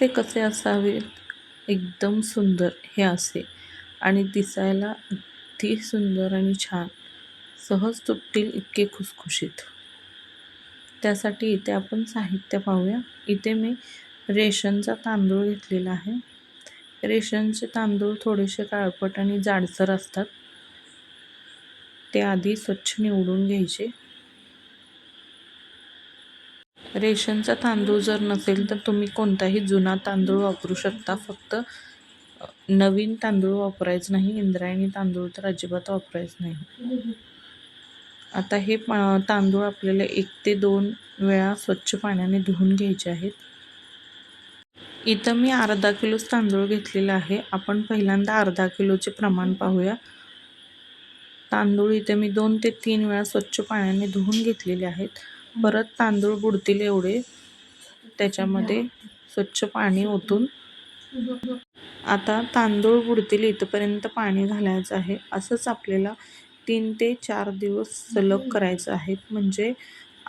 ते कसे असावे एकदम सुंदर हे असे. आणि दिसायला अगदी सुंदर आणि छान. सहज तुटतील इतके खुसखुशीत. त्यासाठी इथे आपण साहित्य पाहूया. इथे मी रेशनचा तांदूळ घेतलेला आहे. रेशनचे तांदूळ थोडेसे काळपट आणि जाडसर असतात. ते आधी स्वच्छ निवडून घ्यायचे. रेशनचा तांदूळ जर नसेल तर तुम्ही कोणताही जुना तांदूळ वापरू शकता. फक्त नवीन तांदूळ वापरायचं नाही. इंद्रायणी तांदूळ तर अजिबात वापरायचं नाही. आता हे तांदूळ आपल्याला एक ते दोन वेळा स्वच्छ पाण्याने धुवून घ्यायचे आहेत. इथं मी अर्धा किलोच तांदूळ घेतलेला आहे. आपण पहिल्यांदा अर्धा किलोचे प्रमाण पाहूया. तांदूळ इथे मी दोन ते तीन वेळा स्वच्छ पाण्याने धुवून घेतलेले आहेत. परत तांदूळ बुडतील एवढे. त्याच्यामध्ये स्वच्छ पाणी ओतून. आता तांदूळ बुडतील इथपर्यंत पाणी घालायचं आहे. असंच आपल्याला तीन ते चार दिवस सलग करायचं आहे. म्हणजे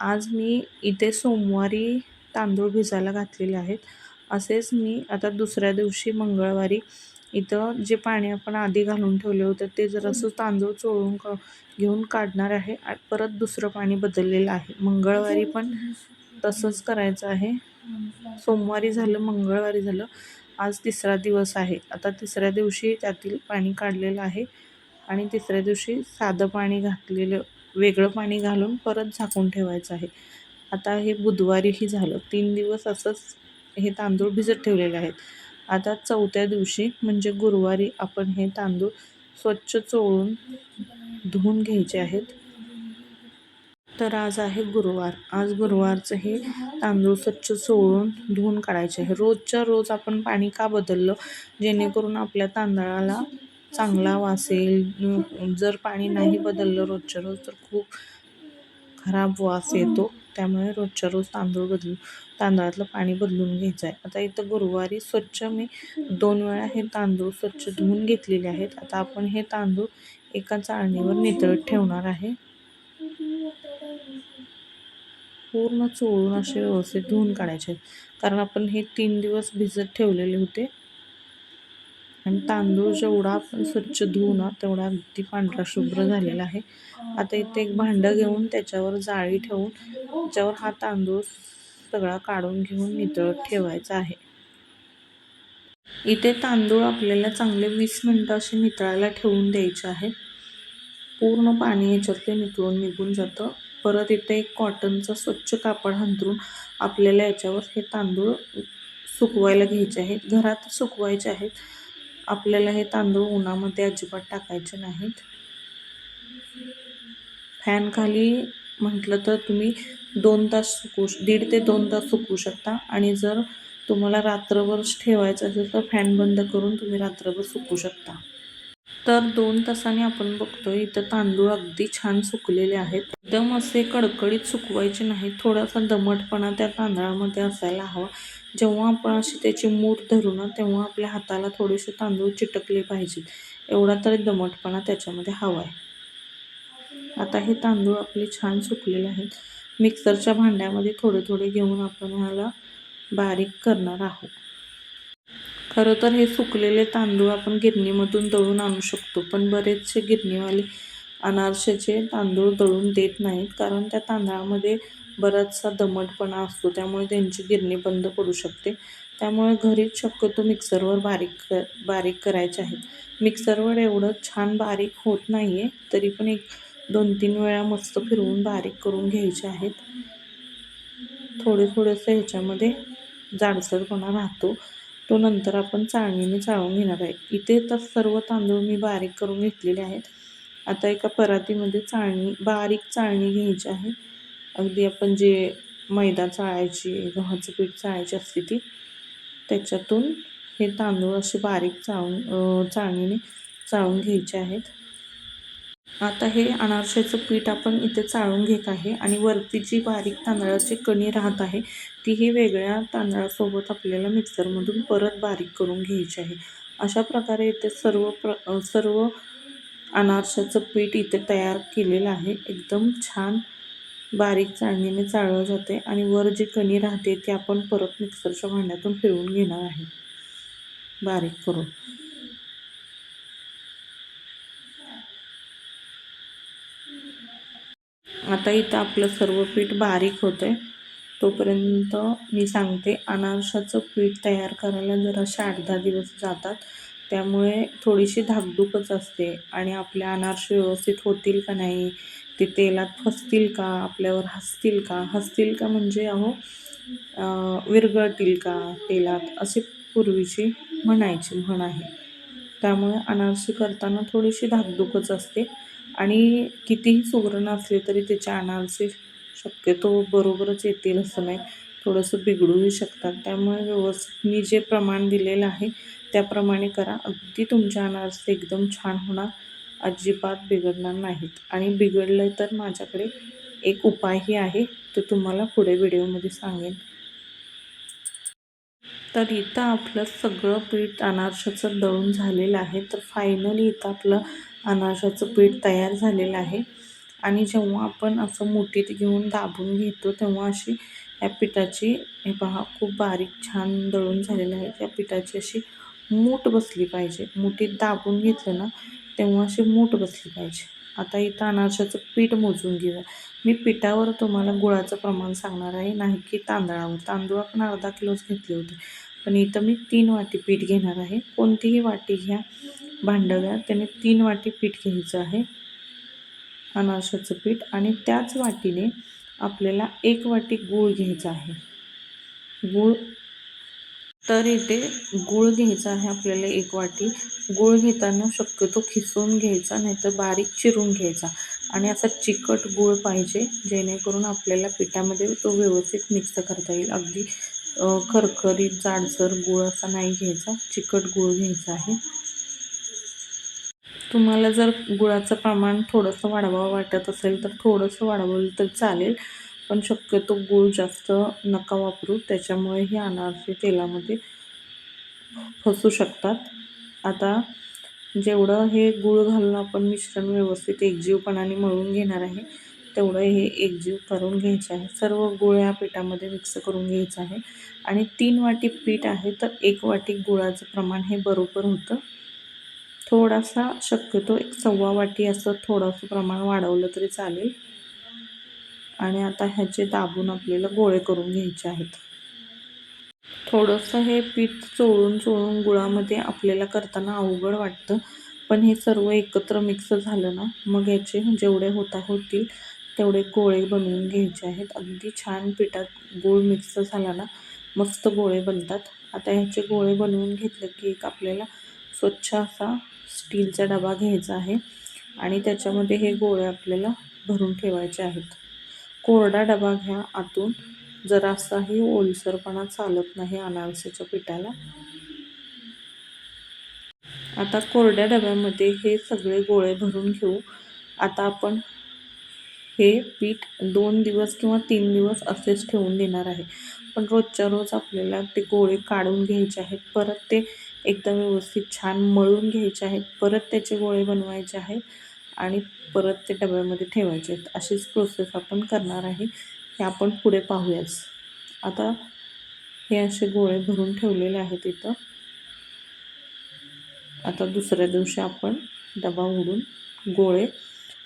आज मी इथे सोमवारी तांदूळ भिजायला घातलेले आहेत. असेच मी आता दुसऱ्या दिवशी मंगळवारी इथं जे पाणी आपण आधी घालून ठेवले होतं ते जरासं तांदूळ चोळून क घेऊन काढणार आहे. परत दुसरं पाणी बदललेलं आहे. मंगळवारी पण तसंच करायचं आहे. सोमवारी झालं मंगळवारी झालं. आज तिसरा दिवस आहे. आता तिसऱ्या दिवशी त्यातील पाणी काढलेलं आहे आणि तिसऱ्या दिवशी साधं पाणी घातलेलं वेगळं पाणी घालून परत झाकून ठेवायचं आहे. आता हे बुधवारीही झालं. तीन दिवस असंच हे तांदूळ भिजत ठेवलेले आहेत. आता चौथ्या दिवशी म्हणजे गुरुवारी आपण हे तांदूळ स्वच्छ चोळून धुवून घ्यायचे आहेत. तर आज आहे गुरुवार. आज गुरुवारचं हे तांदूळ स्वच्छ चोळून धुवून काढायचे आहे. रोजच्या रोज आपण पाणी का बदललं? जेणेकरून आपल्या तांदळाला चांगला वास येईल. जर पाणी नाही बदललं रोजच्या रोज तर खूप खराब वास येतो. त्यामुळे रोजच्या रोज तांदूळ बदलू तांदळातलं पाणी बदलून घ्यायचं आहे आता इथं गुरुवारी स्वच्छ मी दोन वेळा हे तांदूळ स्वच्छ धुवून घेतलेले आहेत. आता आपण हे तांदूळ एका चाळणीवर नितळत ठेवणार आहे. पूर्ण चोळून असे व्यवस्थित धुवून काढायचे आहेत. कारण आपण हे तीन दिवस भिजत ठेवलेले होते. आणि तांदूळ जेवढा आपण स्वच्छ धुवू ना तेवढा अगदी पांढरा शुभ्र झालेला आहे. आता इथे एक भांडं घेऊन त्याच्यावर जाळी ठेवून त्याच्यावर हा तांदूळ सगळा काढून घेऊन नितळत ठेवायचा आहे. इथे तांदूळ आपल्याला चांगले वीस मिनटं असे नितळायला ठेवून द्यायचे आहेत. पूर्ण पाणी याच्यातले नितळून निघून जातं. परत इथे एक कॉटनचं स्वच्छ कापड हंतरून आपल्याला याच्यावर हे तांदूळ सुकवायला घ्यायचे आहेत. घरात सुकवायचे आहेत. आपल्याला हे तांदूळ उन्हामध्ये अजिबात टाकायचे नाहीत. फॅन खाली म्हटलं तर तुम्ही दोन तास सुकू दीड ते दोन तास सुकवू शकता. आणि जर तुम्हाला रात्रभर ठेवायचं असेल तर फॅन बंद करून तुम्ही रात्रभर सुकू शकता. तर दोन तासाने आपण बघतोय इथं तांदूळ अगदी छान सुकलेले आहेत. एकदम असे कडकडीत सुकवायचे नाही थोडासा दमटपणा त्या तांदळामध्ये असायला हवा. जेव्हा आपण अशी त्याची मूठ धरू ना तेव्हा आपल्या हाताला थोडेसे तांदूळ चिटकले पाहिजेत. एवढा तरी दमटपणा त्याच्यामध्ये हवा आहे. आता हे तांदूळ आपले छान सुकलेले आहेत. मिक्सरच्या भांड्यामध्ये थोडे थोडे घेऊन आपण ह्याला बारीक करणार आहोत. खरं तर हे सुकलेले तांदूळ आपण गिरणीमधून दळून आणू शकतो पण बरेचसे गिरणीवाले अनारशाचे तांदूळ दळून देत नाहीत कारण त्या तांदळामध्ये बराचसा दमटपणा असतो. त्यामुळे त्यांची गिरणी बंद पडू शकते. त्यामुळे घरीच शक्यतो मिक्सरवर बारीक क बारीक करायचे आहेत. मिक्सरवर एवढं छान बारीक होत नाही आहे तरी पण एक दोन तीन वेळा मस्त फिरवून बारीक करून घ्यायचे आहेत. थोडे थोडेसे ह्याच्यामध्ये जाडसरपणा राहतो. तो नंतर आपण चाळणीने चाळून घेणार आहे. इथे तर सर्व तांदूळ मी बारीक करून घेतलेले आहेत. आता एका परातीमध्ये चाळणी बारीक चाळणी घ्यायची आहे. अगदी आपण जे मैदा चाळायची गव्हाचं पीठ चाळायची असते ती त्याच्यातून हे तांदूळ असे बारीक चाळून चाळणीने चाळून घ्यायचे आहेत. आता हे अनारशाचं पीठ आपण इथे चाळून घेत आहे आणि वरती जी बारीक तांदळाची कणी राहत आहे तीही वेगळ्या तांदळासोबत आपल्याला मिक्सरमधून परत बारीक करून घ्यायची आहे. अशा प्रकारे इथे सर्व प्र सर्व अनारशाचं पीठ इथे तयार केलेलं आहे. एकदम छान बारीक चाळणीने चाळलं जाते आणि वर जी कणी राहते ती आपण परत मिक्सरच्या भांड्यातून फिरवून घेणार आहे. बारीक करून. आता इथं आपलं सर्व पीठ बारीक होतं तोपर्यंत मी सांगते अनारशाचं पीठ तयार करायला जराशे आठ दहा दिवस जातात. त्यामुळे थोडीशी धाकधूकच असते आणि आपल्या अनारसे व्यवस्थित होतील का नाही ते तेलात फसतील का आपल्यावर हसतील का? हसतील का म्हणजे अहो विरघळतील का तेलात? असे पूर्वीची म्हणायची म्हण आहे. त्यामुळे अनारसे करताना थोडीशी धाकधूकच असते आणि कितीही सुगरण असले तरी त्याचे अनारसे शक्यतो बरोबरच येतील असं नाही. थोडंसं बिघडूही शकतात. त्यामुळे व्यवस्थित मी जे प्रमाण दिलेलं आहे त्याप्रमाणे करा. अगदी तुमच्या अनारसे एकदम छान होणार. अजिबात बिघडणार नाहीत. आणि बिघडलं तर माझ्याकडे एक उपायही आहे. तो तुम्हाला पुढे व्हिडिओमध्ये सांगेन. तर इथं आपलं सगळं पीठ अनारशाचं दळून झालेलं आहे. तर फायनली इथं आपलं अनारशाचं पीठ तयार झालेलं आहे. आणि जेव्हा आपण असं मुठीत घेऊन दाबून घेतो तेव्हा अशी या पिठाची हे पहा खूप बारीक छान दळून झालेलं आहे. त्या पिठाची अशी मूठ बसली पाहिजे. मुठीत दाबून घेतलं ना तेव्हा अशी मूठ बसली पाहिजे. आता इथं अनारशाचं पीठ मोजून घेऊया. मी पिठावर तुम्हाला गुळाचं प्रमाण सांगणार आहे नाही की तांदळावर. तांदूळ आपण अर्धा किलोच घेतले होते. पण इथं मी तीन वाटी पीठ घेणार आहे. कोणतीही वाटी घ्या भांडव्या त्याने तीन वाटी पीठ घ्यायचं आहे. अनारशाचं पीठ आणि त्याच वाटीने आपल्याला एक वाटी गूळ घ्यायचा आहे. गूळ तर इथे गूळ घ्यायचा आहे आपल्याला एक वाटी. गूळ घेताना शक्यतो खिसून घ्यायचा नाहीतर बारीक चिरून घ्यायचा. आणि असा चिकट गूळ पाहिजे जेणेकरून आपल्याला पिठामध्ये तो व्यवस्थित मिक्स करता येईल. अगदी खरखरीत जाडसर गूळ असा नाही घ्यायचा. चिकट गूळ घ्यायचा आहे. तुम्हाला जर गुळाचं प्रमाण थोडंसं वाढवावं वाटत असेल तर थोडंसं वाढवलं तर चालेल. पण शक्यतो गूळ जास्त नका वापरू. त्याच्यामुळे हे अनारसे तेलामध्ये फसू शकतात. आता जेवढं हे गूळ घालून आपण मिश्रण व्यवस्थित एकजीवपणाने मळून घेणार आहे तेवढं हे एकजीव करून घ्यायचं आहे. सर्व गूळ या पिठामध्ये मिक्स करून घ्यायचं आहे. आणि तीन वाटी पीठ आहे तर एक वाटी गुळाचं प्रमाण हे बरोबर होतं. थोडासा शक्यतो एक सव्वा वाटी असं थोडंसं प्रमाण वाढवलं तरी चालेल. आणि आता ह्याचे दाबून आपल्याला गोळे करून घ्यायचे आहेत. थोडंसं हे पीठ चोळून चोळून गुळामध्ये आपल्याला करताना अवघड वाटतं. पण हे सर्व एकत्र मिक्स झालं ना मग याचे जेवढे होता होतील तेवढे गोळे बनवून घ्यायचे आहेत. अगदी छान पिठात गूळ मिक्स झाला ना मस्त गोळे बनतात. आता ह्याचे गोळे बनवून घेतले की एक आपल्याला स्वच्छ असा स्टीलचा डबा घ्यायचा आहे आणि त्याच्यामध्ये हे गोळे आपल्याला भरून ठेवायचे आहेत. कोरडा डबा घ्या आतून. जरासाही ओलसरपणा चालत नाही अनारसेच्या पिठाला. आता कोरड्या डब्यामध्ये हे सगळे गोळे भरून घेऊ. आता आपण हे पीठ दोन दिवस किंवा तीन दिवस असेच ठेवून देणार आहे. पण रोजच्या रोज आपल्याला ते गोळे काढून घ्यायचे आहेत. परत ते एकदम व्यवस्थित छान मळून घ्यायचे आहेत. परत त्याचे गोळे बनवायचे आहेत. आणि परत ते डब्यामध्ये ठेवायचे आहेत. अशीच प्रोसेस आपण करणार आहे. हे आपण पुढे पाहूयाच. आता हे असे गोळे भरून ठेवलेले आहेत इथं. आता दुसऱ्या दिवशी आपण डबा उडून गोळे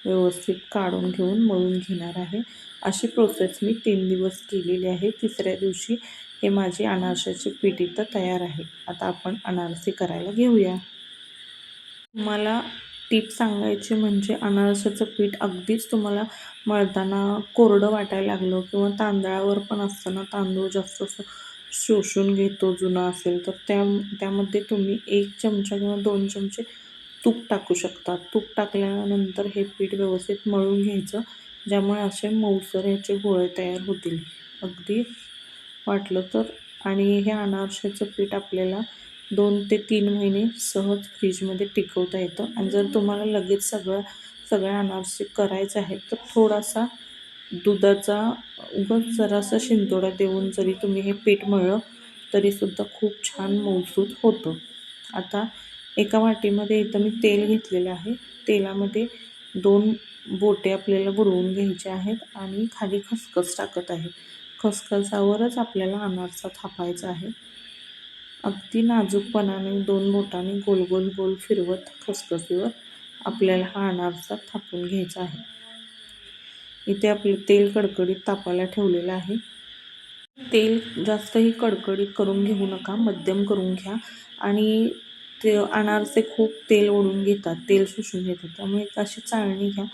व्यवस्थित काढून घेऊन मळून घेणार आहे. अशी प्रोसेस मी तीन दिवस केलेली आहे. तिसऱ्या दिवशी हे माझी अनारशाची पीठ इथं तयार आहे. आता आपण अनारसे करायला घेऊया. मला टीप सांगायची म्हणजे अनारसाचं पीठ अगदीच तुम्हाला मळताना कोरडं वाटायला लागलं किंवा तांदळावर पण असताना तांदूळ जास्त असं शोषून घेतो जुना असेल तर त्या त्यामध्ये तुम्ही एक चमचा किंवा दोन चमचे तूप टाकू शकता. तूप टाकल्यानंतर हे पीठ व्यवस्थित मळून घ्यायचं ज्यामुळे असे मऊसर ह्याचे गोळे तयार होतील. अगदी वाटलं तर. आणि हे अनारशाचं पीठ आपल्याला दोन ते तीन महिने सहज फ्रीजमध्ये टिकवता येतं. आणि जर तुम्हाला लगेच सगळं सगळ्या अनारसे करायचं आहे तर थोडासा दुधाचा उगच जरासा शिंतोडा देऊन जरी तुम्ही हे पीठ मळलं तरीसुद्धा खूप छान मौजूद होतं. आता एका वाटीमध्ये इथं मी तेल घेतलेलं आहे. तेलामध्ये दोन बोटे आपल्याला बुरवून घ्यायचे आहेत आणि खाली खसखस टाकत आहे. खसखसावरच आपल्याला अनारसा थापायचा आहे. अगदी नाजूकपणाने दोन बोटांनी गोल गोल गोल फिरवत खसखसीवर आपल्याला हा अनारसा थापून घ्यायचा आहे. इथे आपलं तेल कडकडीत तापायला ठेवलेलं आहे. तेल जास्तही कडकडीत करून घेऊ नका मध्यम करून घ्या. आणि ते अनारसे खूप तेल ओढून घेतात तेल शोषून घेतात. त्यामुळे एक अशी चाळणी घ्या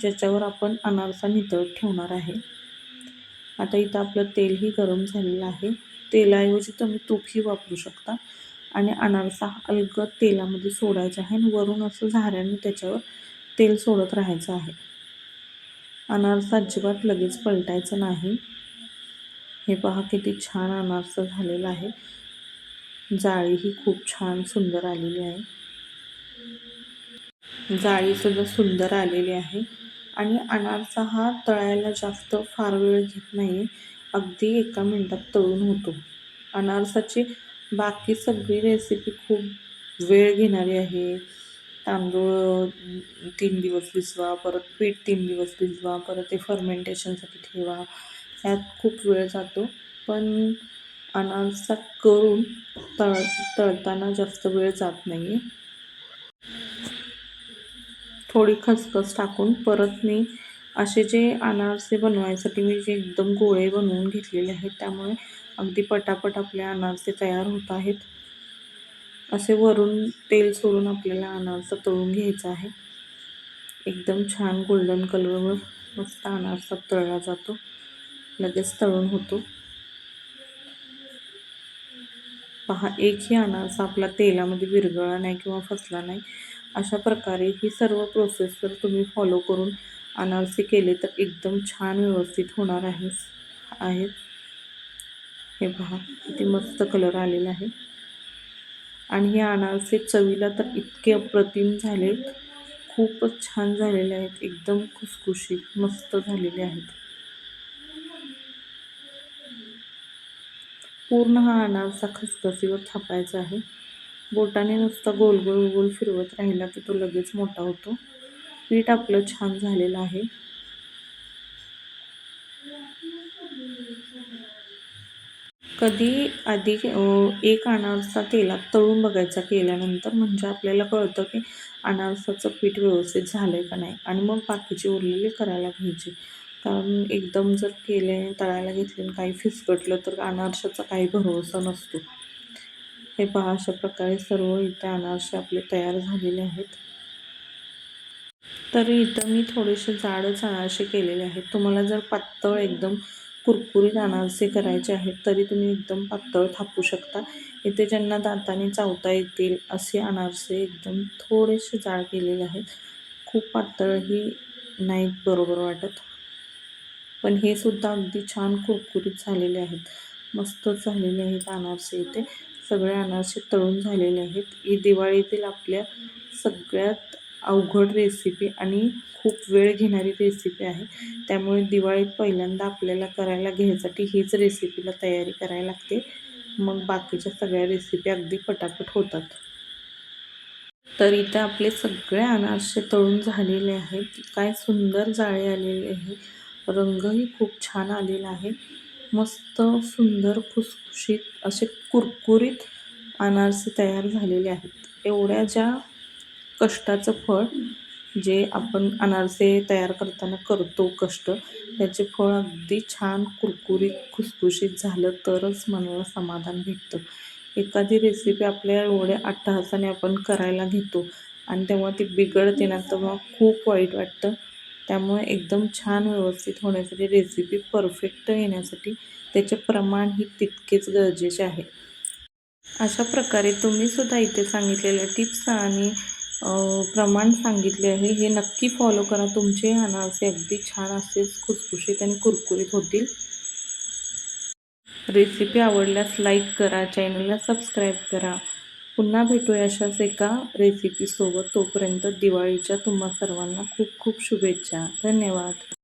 ज्याच्यावर आपण अनारसा नितळत ठेवणार आहे. आता इथं आपलं तेलही गरम झालेलं आहे. तेलाऐवजी तुम्ही तूपही वापरू शकता. आणि अनारसा अलगद तेलामध्ये सोडायचा आहे आणि वरून असं झाऱ्याने त्याच्यावर तेल सोडत राहायचं आहे. अनारसा अजिबात लगेच पलटायचं नाही. हे पहा किती छान अनारसा झालेला आहे. जाळीही खूप छान सुंदर आलेली आहे. जाळीसुद्धा सुंदर आलेली आहे. आणि अनारसा हा तळायला जास्त फार वेळ घेत नाही अगदी एका मिनटात तळून होतो. अनारसाची बाकी सगळी रेसिपी खूप वेळ घेणारी आहे. तांदूळ तीन दिवस भिजवा परत पीठ तीन दिवस भिजवा परत ते फर्मेंटेशनसाठी ठेवा. ह्यात खूप वेळ जातो. पण अनारसा करून तळ तळताना जास्त वेळ जात नाही आहे थोडी खसखस टाकून परत मी असे जे अनारसे बनवायसाठी मी जे एकदम गोळे बनवून घेतलेले आहेत त्यामुळे अगदी पटापट आपले अनारसे तयार होत आहेत. असे वरून तेल सोडून आपल्याला अनारसा तळून घ्यायचा आहे. एकदम छान गोल्डन कलरवर मस्त अनारसा तळला जातो. लगेच तळून होतो. पहा एकही अनारसा आपला तेलामध्ये विरघळला नाही किंवा फसला नाही. अशा प्रकारे ही सर्व प्रोसेस जर तुम्ही फॉलो करून अनारसे केले तर एकदम छान व्यवस्थित होणार आहे. आहेत. हे पहा किती मस्त कलर आलेला आहे. आणि हे अनारसे चवीला तर इतके अप्रतिम झाले खूपच छान झालेले आहेत. एकदम खुसखुशीत मस्त झालेले आहेत. पूर्ण हा अनारसा खसखसीवर थापायचा आहे. बोटाने नुसता गोल गोल गोल फिरवत राहिला की तो लगेच मोठा होतो. पीठ आपलं छान झालेलं आहे. कधी आधी एक अनारसा तेलात तळून बघायचा केल्यानंतर म्हणजे आपल्याला कळतं की अनारसाचं पीठ व्यवस्थित झालं आहे का नाही आणि मग बाकीचे उरलेले करायला घ्यायचे. कारण एकदम जर केले तळायला घेतले काही फिसकटलं तर अनारसाचा काही भरोसा नसतो. हे पहा अशा प्रकारे सर्व इथे अनारसे आपले तयार झालेले आहेत. तर इथं मी थोडेसे जाडच अनारसे केलेले आहेत. तुम्हाला जर पातळ एकदम कुरकुरीत अनारसे करायचे आहेत तरी तुम्ही एकदम पातळ थापू शकता. इथे ज्यांना दाताने चावता येतील असे अनारसे एकदम थोडेसे जाड केलेले आहेत. खूप पातळही नाहीत बरोबर वाटत. पण हे सुद्धा अगदी छान कुरकुरीत झालेले आहेत. मस्तच झालेले आहेत अनारसे इथे. सगळे अनारसे तळून झालेले आहेत. ही दिवाळीतील आपल्या सगळ्यात अवघड रेसिपी आणि खूप वेळ घेणारी रेसिपी आहे. त्यामुळे दिवाळीत पहिल्यांदा आपल्याला करायला घ्यायसाठी हीच रेसिपीला तयारी करायला लागते. मग बाकीच्या सगळ्या रेसिपी अगदी पटापट होतात. तर इथं आपले सगळे अनारसे तळून झालेले आहेत. काय सुंदर जाळे आलेले आहे. रंगही खूप छान आलेला आहे. मस्त सुंदर खुसखुशीत असे कुरकुरीत अनारसे तयार झालेले आहेत. एवढ्या ज्या कष्टाचं फळ जे आपण अनारसे तयार करताना करतो कष्ट त्याचे फळ अगदी छान कुरकुरीत खुसखुशीत झालं तरच मनाला समाधान भेटतं. एखादी रेसिपी आपल्या एवढ्या अट्टहासाने आपण करायला घेतो आणि तेव्हा ती बिघडते ना तेव्हा खूप वाईट वाटतं. त्यामुळे एकदम छान व्यवस्थित होण्यासाठी रेसिपी परफेक्ट येण्यासाठी त्याचे प्रमाण ही तितकेच गरजेचे आहे. अशा प्रकारे तुम्ही सुद्धा इथे सांगितलेल्या टिप्स आणि प्रमाण सांगितले आहे. हे नक्की फॉलो करा. तुमचे अनारसे अगदी छान असेच खुसखुशीत आणि कुरकुरीत होतील. रेसिपी आवडल्यास लाईक करा. चॅनलला सबस्क्राईब करा. पुन्हा भेटूया अशाच एका रेसिपीसोबत तोपर्यंत दिवाळीच्या तुम्हा सर्वांना खूप खूप शुभेच्छा. धन्यवाद.